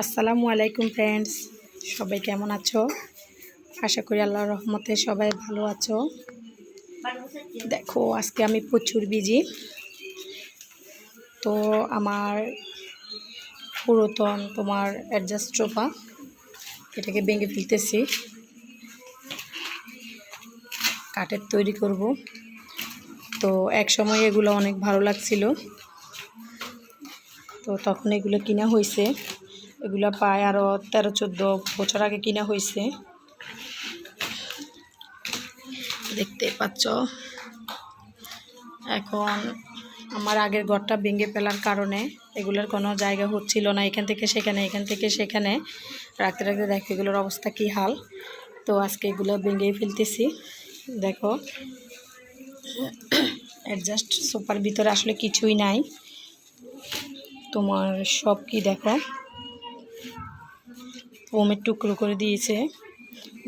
আসসালামু আলাইকুম ফ্রেন্ডস, সবাই কেমন আছো? আশা করি আল্লাহর রহমতে সবাই ভালো আছো। দেখো, আজকে আমি প্রচুর বিজি তো আমার পুরাতন, তোমার অ্যাডজাস্ট ট্রোপা এটাকে ভেঙে ফেলতেছি। কাঠের তৈরি করব। তো এক সময় এগুলো অনেক ভালো লাগছিল। তো তখন এগুলো কিনা হয়েছে। এগুলো প্রায় আরও তেরো, চোদ্দ বছর আগে কিনা হয়েছে দেখতে পাচ্ছ? এখন আমার আগের ঘরটা ভেঙে ফেলার কারণে এগুলোর কোনো জায়গা হচ্ছিল না, এখান থেকে সেখানে, এখান থেকে সেখানে। রাখতে রাখতে দেখো এগুলোর অবস্থা কী হাল। তো আজকে এগুলো ভেঙেই ফেলতেছি। দেখো অ্যাডজাস্ট সোফার ভিতরে আসলে কিছুই নাই। তোমার সব কি দেখো? ওমের টুকরো করে দিয়েছে।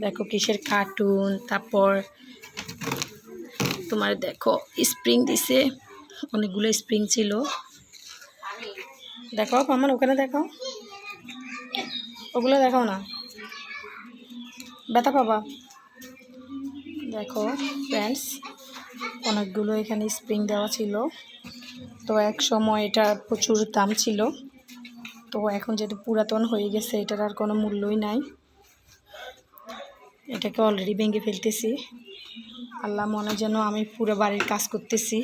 দেখো কিসের কার্টুন তারপর তোমার দেখো স্প্রিং দিছে, অনেকগুলো স্প্রিং ছিল। দেখো আমার ওখানে দেখো ওগুলো দেখাও না। ব্যথা পাবা। দেখো ফ্রেন্ডস অনেকগুলো এখানে স্প্রিং দেওয়া ছিল। তো এক সময় এটা প্রচুর দাম ছিল। তো এখন যেহেতু পুরাতন হয়ে গেছে, এটার আর কোনো মূল্যই নাই। এটাকে অলরেডি ভেঙে ফেলতেছি। আল্লাহ মনে যেন আমি পুরো বাড়ির কাজ করতেছি।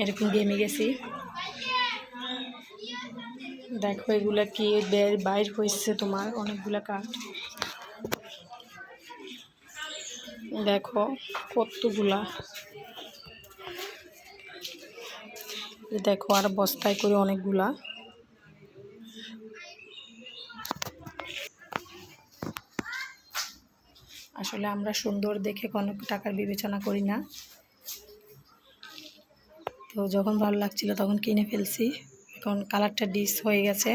এরকম গেমে গেছি। দেখো এগুলা কি বের, বাইর হয়েছে তোমার, অনেকগুলা কাঠ দেখো কতগুলা। দেখো আর বস্তায় করে অনেকগুলা। আসলে আমরা সুন্দর দেখে কোনো টাকার বিবেচনা করি না। তো যখন ভালো লাগছিল তখন কিনে ফেলছি। এখন কালারটা ডিস হয়ে গেছে।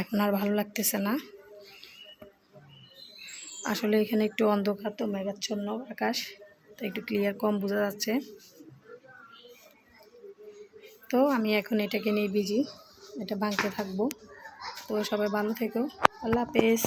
এখন আর ভালো লাগতেছে না। আসলে এখানে একটু অন্ধকার তো মেঘাচ্ছন্ন আকাশ, তো একটু ক্লিয়ার কম বোঝা যাচ্ছে। তো আমি এখন এটাকে নিয়ে বিজি এটা ভাঙতে থাকব। তো সবাই ভালো থেকো। আল্লাহ হাফেজ।